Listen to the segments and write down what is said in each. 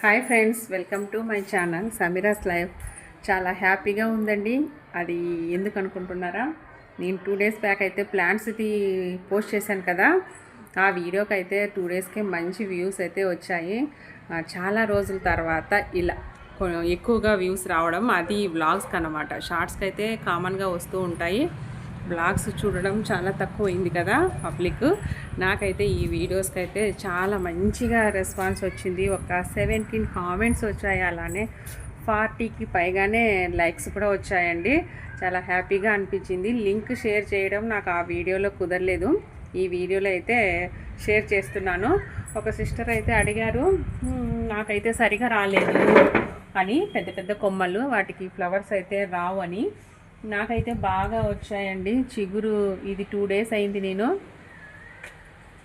Hi friends welcome to my channel Sameera's life. చాలా హ్యాపీగా ఉందండి. అది ఎందుకు అనుకుంటున్నారా? నేను టూ డేస్ బ్యాక్ అయితే ప్లాంట్స్ది పోస్ట్ చేశాను కదా. ఆ వీడియోకి అయితే టూ డేస్కి మంచి వ్యూస్ అయితే వచ్చాయి. చాలా రోజుల తర్వాత ఇలా ఎక్కువగా వ్యూస్ రావడం అది వ్లాగ్స్కి అనమాట షార్ట్స్కి అయితే కామన్గా వస్తూ ఉంటాయి. బ్లాగ్స్ చూడడం చాలా తక్కువైంది కదా పబ్లిక్. నాకైతే ఈ వీడియోస్కి అయితే చాలా మంచిగా రెస్పాన్స్ వచ్చింది. ఒక సెవెంటీన్ కామెంట్స్ వచ్చాయి అలానే ఫార్టీకి పైగానే లైక్స్ కూడా వచ్చాయండి. చాలా హ్యాపీగా అనిపించింది. లింక్ షేర్ చేయడం నాకు ఆ వీడియోలో కుదరలేదు. ఈ వీడియోలో అయితే షేర్ చేస్తున్నాను. ఒక సిస్టర్ అయితే అడిగారు నాకైతే సరిగా రాలేదు అని. పెద్ద పెద్ద కొమ్మలు వాటికి ఫ్లవర్స్ అయితే రావు అని. నాకైతే బాగా వచ్చాయండి. చిగురు ఇది టూ డేస్ అయింది నేను.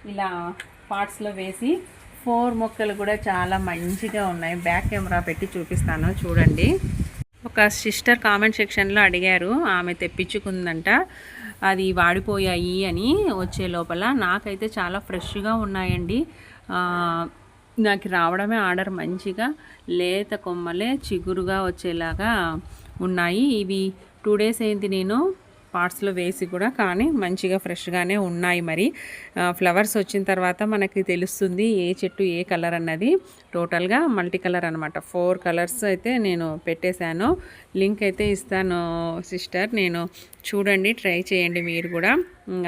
ఇలా పార్ట్స్లో వేసి ఫోర్ మొక్కలు కూడా చాలా మంచిగా ఉన్నాయి. బ్యాక్ కెమెరా పెట్టి చూపిస్తాను. చూడండి. ఒక సిస్టర్ కామెంట్ సెక్షన్లో అడిగారు. ఆమె తెప్పించుకుందంట. అది వాడిపోయాయి అని వచ్చే లోపల. నాకైతే చాలా ఫ్రెష్గా ఉన్నాయండి. నాకు రావడమే ఆర్డర్ మంచిగా. లేత కొమ్మలే చిగురుగా వచ్చేలాగా ఉన్నాయి. ఇవి టూ డేస్ అయింది నేను పార్ట్స్లో వేసి కూడా కానీ మంచిగా ఫ్రెష్గానే ఉన్నాయి మరి. ఫ్లవర్స్ వచ్చిన తర్వాత మనకి తెలుస్తుంది ఏ చెట్టు ఏ కలర్ అన్నది. టోటల్గా మల్టీ కలర్ అనమాట ఫోర్ కలర్స్ అయితే నేను పెట్టేశాను. లింక్ అయితే ఇస్తాను సిస్టర్ నేను చూడండి ట్రై చేయండి మీరు కూడా.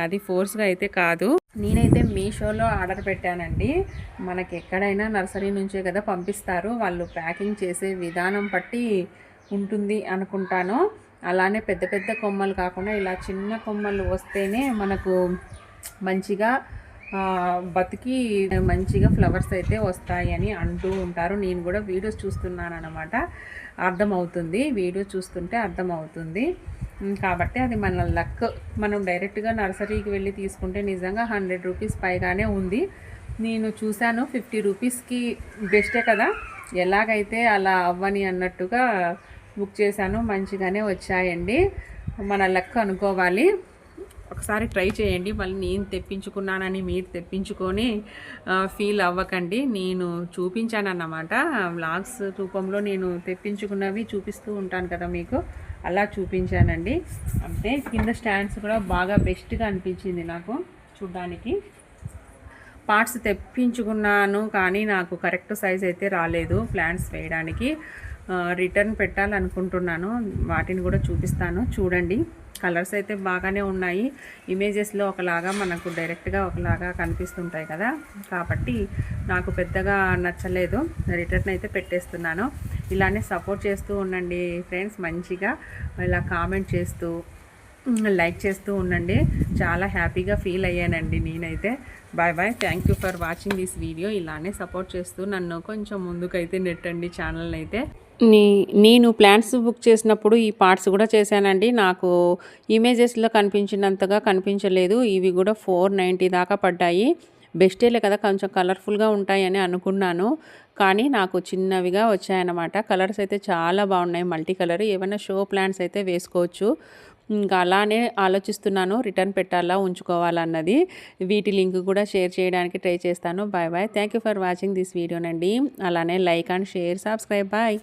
అది ఫోర్స్గా అయితే కాదు. నేనైతే మీషోలో ఆర్డర్ పెట్టానండి. మనకి ఎక్కడైనా నర్సరీ నుంచే కదా పంపిస్తారు. వాళ్ళు ప్యాకింగ్ చేసే విధానం బట్టి ఉంటుంది అనుకుంటాను. అలానే పెద్ద పెద్ద కొమ్మలు కాకుండా ఇలా చిన్న కొమ్మలు వస్తేనే మనకు మంచిగా బతికి మంచిగా ఫ్లవర్స్ అయితే వస్తాయని అంటూ ఉంటారు. నేను కూడా వీడియోస్ చూస్తున్నాను అనమాట అర్థమవుతుంది. వీడియో చూస్తుంటే అర్థమవుతుంది. కాబట్టి అది మన లక్. మనం డైరెక్ట్గా నర్సరీకి వెళ్ళి తీసుకుంటే నిజంగా హండ్రెడ్ రూపీస్ పైగానే ఉంది. నేను చూశాను ఫిఫ్టీ రూపీస్కి బెస్టే కదా. ఎలాగైతే అలా అవ్వని అన్నట్టుగా బుక్ చేశాను. మంచిగానే వచ్చాయండి. మన లక్ అనుకోవాలి. ఒకసారి ట్రై చేయండి. మళ్ళీ నేను తెప్పించుకున్నానని మీరు తెప్పించుకొని ఫీల్ అవ్వకండి. నేను చూపించానన్నమాట. వ్లాగ్స్ రూపంలో నేను తెప్పించుకున్నవి చూపిస్తూ ఉంటాను కదా మీకు. అలా చూపించానండి. అంటే కింద స్టాండ్స్ కూడా బాగా బెస్ట్గా అనిపించింది నాకు చూడ్డానికి. పార్ట్స్ తెప్పించుకున్నాను కానీ నాకు కరెక్ట్ సైజ్ అయితే రాలేదు ప్లాంట్స్ వేయడానికి. రిటర్న్ పెట్టాలనుకుంటున్నాను. వాటిని కూడా చూపిస్తాను. చూడండి. కలర్స్ అయితే బాగానే ఉన్నాయి. ఇమేజెస్లో ఒకలాగా మనకు డైరెక్ట్గా ఒకలాగా కనిపిస్తుంటాయి కదా. కాబట్టి నాకు పెద్దగా నచ్చలేదు. రిటర్న్ అయితే పెట్టేస్తున్నాను. ఇలానే సపోర్ట్ చేస్తూ ఉండండి ఫ్రెండ్స్ మంచిగా ఇలా కామెంట్ చేస్తూ లైక్ చేస్తూ ఉండండి. చాలా హ్యాపీగా ఫీల్ అయ్యానండి నేనైతే. Bye bye thank you for watching this video ఇలానే సపోర్ట్ చేస్తూ నన్ను కొంచెం ముందుకైతే నెట్టండి ఛానల్ అయితే. నీ నేను ప్లాన్స్ బుక్ చేసినప్పుడు ఈ పార్ట్స్ కూడా చేశానండి. నాకు ఇమేజెస్లో కనిపించినంతగా కనిపించలేదు. ఇవి కూడా ఫోర్ నైంటీ దాకా పడ్డాయి. బెస్టేలే కదా కొంచెం కలర్ఫుల్గా ఉంటాయని అనుకున్నాను. కానీ నాకు చిన్నవిగా వచ్చాయన్నమాట. కలర్స్ అయితే చాలా బాగున్నాయి మల్టీ కలర్ ఏమైనా షో ప్లాంట్స్ అయితే వేసుకోవచ్చు. ఇంకా అలానే ఆలోచిస్తున్నాను రిటర్న్ పెట్టాలా ఉంచుకోవాలన్నది వీటి లింక్ కూడా షేర్ చేయడానికి ట్రై చేస్తాను. Bye bye thank you for watching this వీడియోనండి అలానే like and share subscribe bye